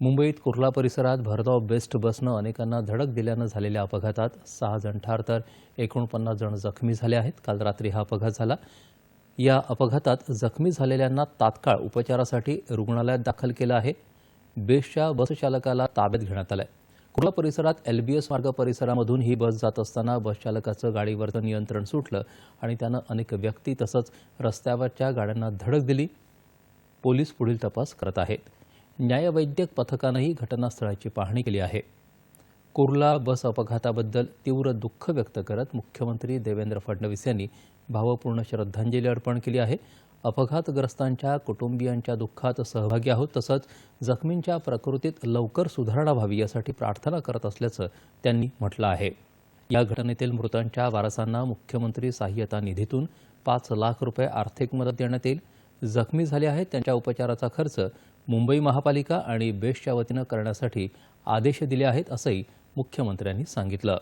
मुंबईत कुर्ला परिसरात भरधाव बेस्ट बसनं अनेकांना धडक दिल्यानं झालेल्या अपघातात सहा जण ठार तर एकोणपन्नास जण जखमी झाले आहेत. काल रात्री हा अपघात झाला. या अपघातात जखमी झालेल्यांना तात्काळ उपचारासाठी रुग्णालयात दाखल केलं आहे. बेस्टच्या बसचालकाला ताब्यात घेण्यात आलं आहे कुर्ला परिसरात एलबीएस मार्ग परिसरामधून ही बस जात असताना बसचालकाचं गाडीवरचं नियंत्रण सुटलं आणि त्यानं अनेक व्यक्ती तसंच रस्त्यावरच्या गाड्यांना धडक दिली. पोलीस पुढील तपास करत आहेत. न्यायवैद्यक पथकानंही घटनास्थळाची पाहणी केली आहे. कुर्ला बस अपघाताबद्दल तीव्र दुःख व्यक्त करत मुख्यमंत्री देवेंद्र फडणवीस यांनी भावपूर्ण श्रद्धांजली अर्पण केली आहे. अपघातग्रस्तांच्या कुटुंबियांच्या दुःखात सहभागी आहोत तसंच जखमींच्या प्रकृतीत लवकर सुधारणा व्हावी यासाठी प्रार्थना करत असल्याचं त्यांनी म्हटलं आहे. या घटनेतील मृतांच्या वारसांना मुख्यमंत्री सहाय्यता निधीतून पाच लाख रुपये आर्थिक मदत देण्यात येईल. जखमी झाले आहेत त्यांच्या उपचाराचा खर्च मुंबई महापालिका आणि बेस्टच्या वतीनं करण्यासाठी आदेश दिले आहेत असंही मुख्यमंत्र्यांनी सांगितलं.